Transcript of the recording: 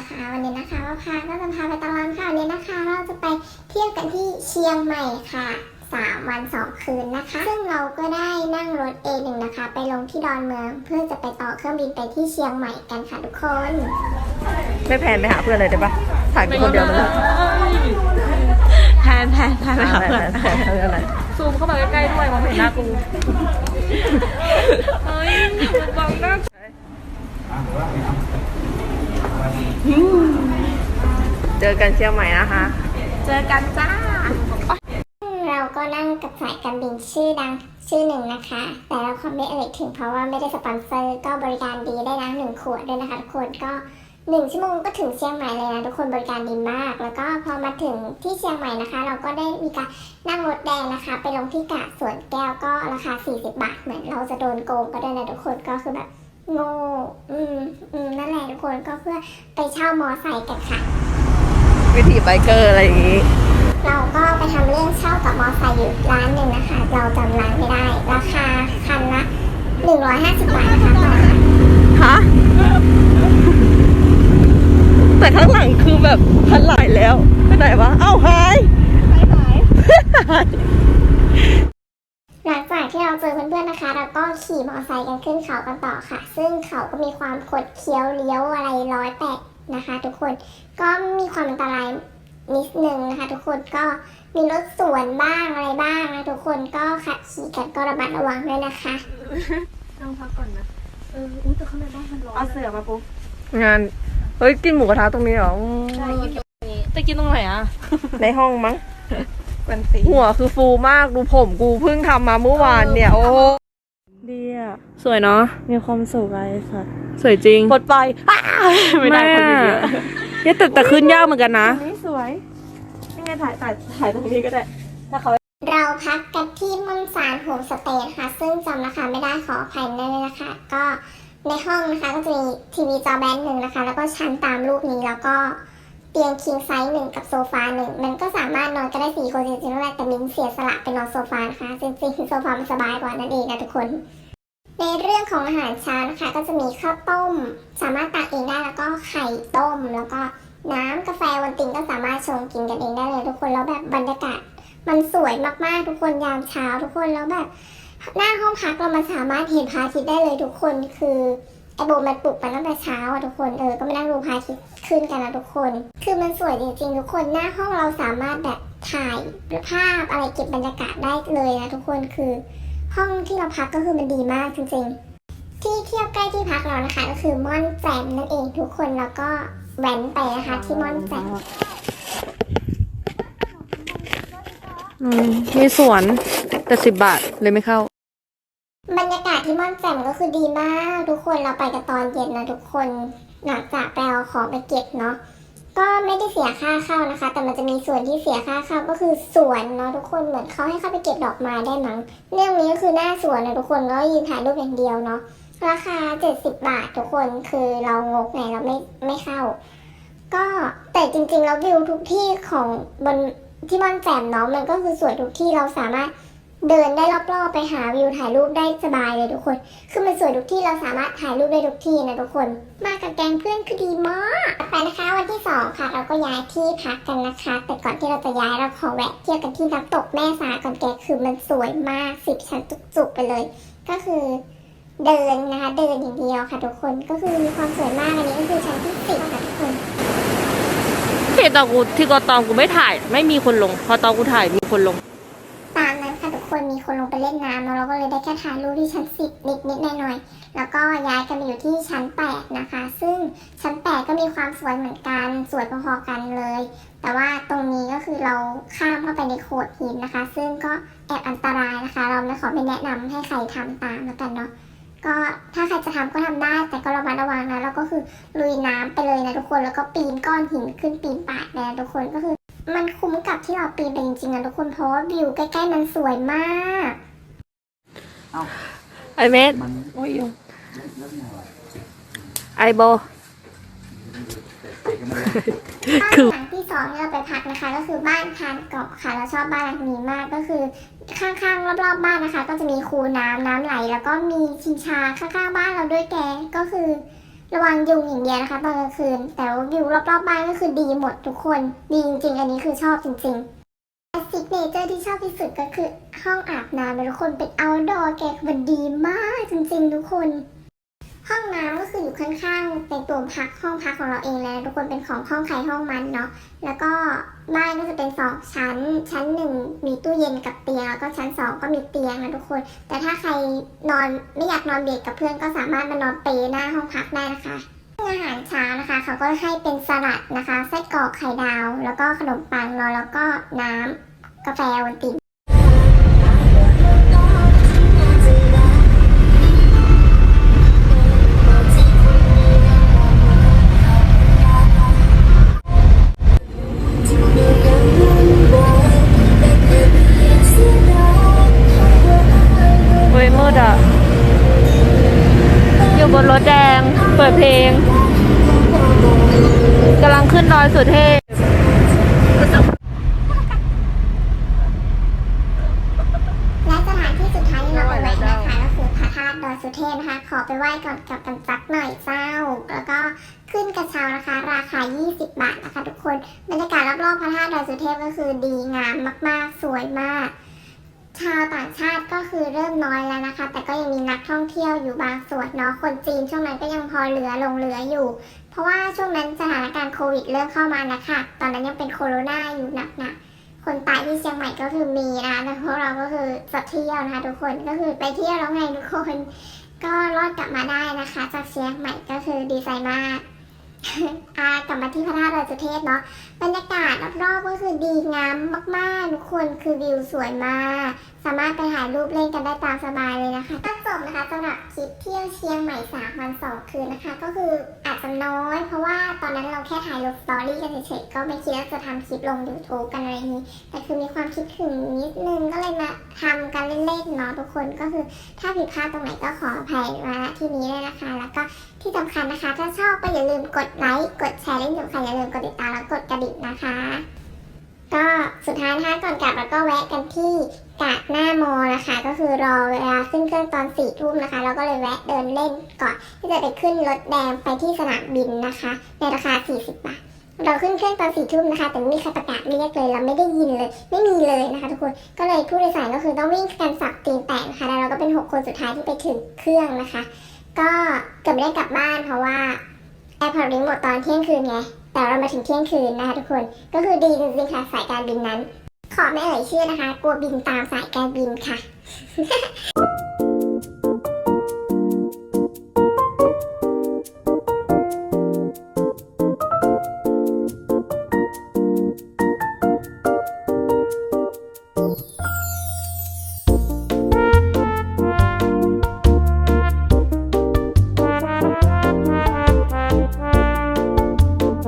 นเคยแล้วนะคะวันนี้นะคะว่าพาก็จะพาไปตลอดค่ะวันนี้นะคะ เราจะไปเที่ยวกันที่เชียงใหม่ค่ะสามวันสองคืนนะคะ ซึ่งเราก็ได้นั่งรถ A1 นะคะ ไปลงที่ดอนเมือง เพื่อจะไปต่อเครื่องบินไปที่เชียงใหม่กันค่ะทุกคน ไม่แพนไปหาเพื่อนเลยได้ปะถ่ายกูคนเดียวเลยแทนแทนแทนไปหาเพื่อนแพนเพื่อนอะไรซูมเข้ามาใกล้ๆด้วยมองไม่เห็นหน้ากูเฮ้ยมันบังหน้า เจอกันเชียงใหม่นะคะ เจอกันจ้า เราก็นั่งกับสายการบินชื่อดังชื่อหนึ่งนะคะ แต่เราขอไม่เอ่ยถึงเพราะว่าไม่ได้สปอนเซอร์ ก็บริการดีได้น้ำหนึ่งขวดด้วยนะคะทุกคนก็หนึ่งชั่วโมงก็ถึงเชียงใหม่เลยนะทุกคนบริการดีมาก แล้วก็พอมาถึงที่เชียงใหม่นะคะ เราก็ได้มีการนั่งรถแดงนะคะ ไปลงที่กาดสวนแก้วก็ราคา 40 บาทเหมือนเราจะโดนโกงก็ได้นะทุกคนก็คือแบบ โง่ อืมอืมนั่นแหละทุกคนก็เพื่อไปเช่ามอไซค์กันค่ะ วิถีไบเกอร์อะไรอย่างงี้ เราก็ไปทำเรื่องเช่ากับมอไซค์อยู่ร้านหนึ่งนะคะ เราจำร้านไม่ได้ ราคาคันละ150บาทนะคะต่อคันฮะ แต่ข้างหลังคือแบบทันหลายแล้วไปไหนวะ เอ้าหายหายหาย หลังจากที่ เราเจอเพื่อนๆนะคะ เราก็ขี่มอไซค์กันขึ้นเขากันต่อค่ะ ซึ่งเขาก็มีความคดเคี้ยวเลี้ยวอะไรร้อยแปดนะคะ ทุกคนก็มีความอันตรายนิดนึงนะคะ ทุกคนก็มีรถสวนบ้างอะไรบ้างนะทุกคนก็ขับขี่กันก็ระมัดระวังด้วยนะคะนั่งพักก่อนนะเอออุ้ยแต่ข้างในบ้านมันร้อนเอาเสือมาปุ๊บงานเฮ้ยกินหมูกระทะตรงนี้เหรออืมจะกินตรงไหนอะ ในห้องมั้ง กันสีหัวคือฟูมากดูผมกูเพิ่งทำมาเมื่อวานเนี่ย โอ้โหดีอะ สวยเนาะมีความสุขอะไรสัตว์สวยจริงปลดปล่อยไม่ได้คนเดียวเยแต่แต่ขึ้นยากเหมือนกันนะนี่สวยยังไงถ่ายถ่ายถ่ายตรงนี้ก็ได้ถ้าเขาเราพักกันที่มอนซานโฮมสเตย์นะคะซึ่งจำราคาไม่ได้ขออภัยด้วยนะคะ ก็ในห้องนะคะก็จะมีทีวีจอแบนหนึ่งนะคะ แล้วก็ชั้นตามรูปนี้แล้วก็ เตียงคิงไซส์หนึ่งกับโซฟาหนึ่งมันก็สามารถนอนกันได้สี่คนจริงๆแล้วแหละแต่มิ้นเสียสละไปนอนโซฟานะคะจริงๆโซฟามันสบายกว่านั่นเองนะทุกคน ในเรื่องของอาหารเช้านะคะ ก็จะมีข้าวต้ม สามารถตักเองได้แล้วก็ไข่ต้ม แล้วก็น้ำกาแฟวันติงก็สามารถชงกินกันเองได้เลยทุกคนแล้วแบบบรรยากาศมันสวยมากๆทุกคนยามเช้าทุกคนแล้วแบบหน้าห้องพักเรามันสามารถเห็นพระอาทิตย์ได้เลยทุกคนคือ ไอโบมันปลุกไปตั้งแต่เช้าอะทุกคนเออก็มานั่งดูพระอาทิตย์ขึ้นกันนะทุกคน คือมันสวยจริงๆ ทุกคนหน้าห้องเราสามารถแบบถ่ายภาพอะไรเก็บบรรยากาศได้เลยนะทุกคนคือห้องที่เราพักก็คือมันดีมากจริงๆ ที่เที่ยวใกล้ที่พักเรานะคะ ก็คือม่อนแจ่มนั่นเองทุกคนแล้วก็แว้นไปนะคะที่ม่อนแจ่มอืมมีสวนแต่สิบบาทเลยไม่เข้า บรรยากาศที่ม่อนแจ่มก็คือดีมากทุกคนเราไปกันตอนเย็นนะทุกคนหลังจากไปเอาของไปเก็บเนาะก็ไม่ได้เสียค่าเข้านะคะ แต่มันจะมีส่วนที่เสียค่าเข้าก็คือสวนเนาะทุกคนเหมือนเขาให้เข้าไปเก็บดอกไม้ได้มั้งเรื่องนี้ก็คือหน้าสวนนะทุกคนก็ยืนถ่ายรูปอย่างเดียวเนาะราคา 70 บาททุกคนคือเรางกไงเราไม่ไม่เข้า ก็แต่จริงๆแล้ววิวทุกที่ของบนที่ม่อนแจ่มเนาะมันก็คือสวยทุกที่เราสามารถ เดินได้รอบๆไปหาวิวถ่ายรูปได้สบายเลยทุกคน คือมันสวยทุกที่เราสามารถถ่ายรูปได้ทุกที่นะทุกคน มากับแกงเพื่อนคือดีมากไปนะคะ วันที่สองค่ะ เราก็ย้ายที่พักกันนะคะ แต่ก่อนที่เราจะย้ายเราขอแวะเที่ยวกันที่น้ำตกแม่สาก่อนแกคือมันสวยมากสิบชั้นจุกๆไปเลย ก็คือเดินนะคะเดินอย่างเดียวค่ะทุกคนก็คือมีความสวยมากอันนี้ก็คือชั้นที่สิบค่ะทุกคนที่ตอนกูที่กอตองกูไม่ถ่าย ไม่มีคนลง พอตอนกูถ่ายมีคนลง คนลงไปเล่นน้ำแล้วเราก็เลยได้แค่ถ่ายรูปที่ชั้นสิบนิดนิดๆหน่อยแล้วก็ย้ายกันมาอยู่ที่ชั้นแปดนะคะ ซึ่งชั้นแปดก็มีความสวยเหมือนกัน สวยพอๆกันเลย แต่ว่าตรงนี้ก็คือเราข้ามเข้าไปในโขดหินนะคะ ซึ่งก็แอบอันตรายนะคะ เราไม่ขอไม่แนะนำให้ใครทำตามแล้วกันเนาะ ก็ถ้าใครจะทำก็ทำได้ แต่ก็ระมัดระวังนะ แล้วก็คือลุยน้ำไปเลยนะทุกคน แล้วก็ปีนก้อนหินขึ้นปีนป่ายนะทุกคน ก็คือมันคุ้ม ที่เราปีนไปจริงๆนะทุกคนเพราะว่าวิวใกล้ๆมันสวยมากไอเมสโอ้ยยุงไอโบบ้านหลังที่สองที่เราไปพักนะคะ ก็คือบ้านทานเกาะค่ะเราชอบบ้านหลังนี้มากก็คือข้างๆรอบๆบ้านนะคะ ก็จะมีคูน้ำน้ำไหล แล้วก็มีชิงชาข้างๆบ้านเราด้วยแกก็คือ ระวังยุงอย่างเดียวนะคะตอนกลางคืน แต่ว่าวิวรอบๆบ้านก็คือดีหมดทุกคน ดีจริงๆ อันนี้คือชอบจริงๆซิกเนเจอร์ที่ชอบที่สุดก็คือห้องอาบน้ำทุกคนเป็น outdoor แกมันดีมากจริงๆ ทุกคน ห้องน้ำก็คืออยู่ข้างๆเป็นตัวพักห้องพักของเราเองแล้วทุกคนเป็นของห้องใครห้องมันเนาะแล้วก็บ้านก็จะเป็นสองชั้น ชั้นหนึ่งมีตู้เย็นกับเตียงแล้วก็ชั้นสองก็มีเตียงนะทุกคน แต่ถ้าใครนอนไม่อยากนอนเบียดกับเพื่อนก็สามารถมานอนเปรย์หน้าห้องพักได้นะคะอาหารเช้านะคะ เขาก็ให้เป็นสลัดนะคะไส้กรอกไข่ดาว แล้วก็ขนมปังเนาะแล้วก็น้ำกาแฟวันติน นรถแดง เปิดเพลงกำลังขึ้นดอยสุเทพและสถานที่สุดท้ายที่เราไปแวะนะคะก็คือพระธาตุดอยสุเทพนะคะ ขอไปไหว้ก่อนกับกันจักหน่อยเจ้า แล้วก็ขึ้นกระเช้านะคะ ราคา 20 บาทนะคะทุกคน บรรยากาศรอบๆพระธาตุดอยสุเทพก็คือดีงามมากๆ สวยมาก ชาวต่างชาติก็คือเริ่มน้อยแล้วนะคะ แต่ก็ยังมีนักท่องเที่ยวอยู่บางส่วนเนาะคนจีนช่วงนั้นก็ยังพอเหลือลงเหลืออยู่ เพราะว่าช่วงนั้นสถานการณ์โควิดเริ่มเข้ามานะคะ ตอนนั้นยังเป็นโควิดอยู่หนักๆคนตายที่เชียงใหม่ก็คือมีนะแต่พวกเราก็คือจะเที่ยวนะคะทุกคนก็คือไปเที่ยวแล้วไงทุกคน ก็รอดกลับมาได้นะคะ จากเชียงใหม่ก็คือดีใจมาก อ่ากลับมาที่พระธาตุดอยสุเทพเนาะบรรยากาศรอบๆก็คือดีงามมากๆทุกคนคือวิวสวยมาก สามารถไปถ่ายรูปเล่นกันได้ตามสบายเลยนะคะก็จบนะคะสำหรับคลิปเที่ยวเชียงใหม่สามวันสองคืนนะคะ ก็คืออา จะน้อย เพราะว่าตอนนั้นเราแค่ถ่ายลงสตอรี่กันเฉยๆก็ไม่คิดว่าจะทำคลิปลง YouTube กันอะไรนี้ แต่คือมีความคิดถึงนิดนึงก็เลยมาทำกันเล่นๆเนาะทุกคนก็คือถ้าผิดพลาดตรงไหนก็ขออภัยมาที่นี้เลยนะคะ แล้วก็ที่สำคัญนะคะ ถ้าชอบก็อย่าลืมกดไลค์กดแชร์เละที่สำคัญอย่าลืมกดติดตามแล้วกดกระดิ่งนะคะ ก็สุดท้ายนะคะก่อนกลับเราก็แวะกันที่กาดหน้ามอนะคะ ก็คือรอเวลาขึ้นเครื่องตอนสี่ทุ่มนะคะ เราก็เลยแวะเดินเล่นก่อนที่จะไปขึ้นรถแดงไปที่สนามบินนะคะ ในราคา 40 บาท เราขึ้นเครื่องตอนสี่ทุ่มนะคะ แต่ไม่มีใครประกาศเรียกเลยเราไม่ได้ยินเลย ไม่มีเลยนะคะ ทุกคนก็เลยผู้โดยสารก็คือต้องวิ่งกันสับตีนแตกนะคะแล้วเราก็เป็น 6 คนสุดท้ายที่ไปถึงเครื่องนะคะ ก็เกือบไม่ได้กลับบ้านเพราะว่าแอร์พอร์ตลิงหมดตอนเที่ยงคืนไง แต่เรามาถึงเที่ยงคืนนะคะทุกคน ก็คือดีจริงๆค่ะสายการบินนั้น ขอไม่เอ่ยชื่อนะคะ กลัวบินตามสายการบินค่ะ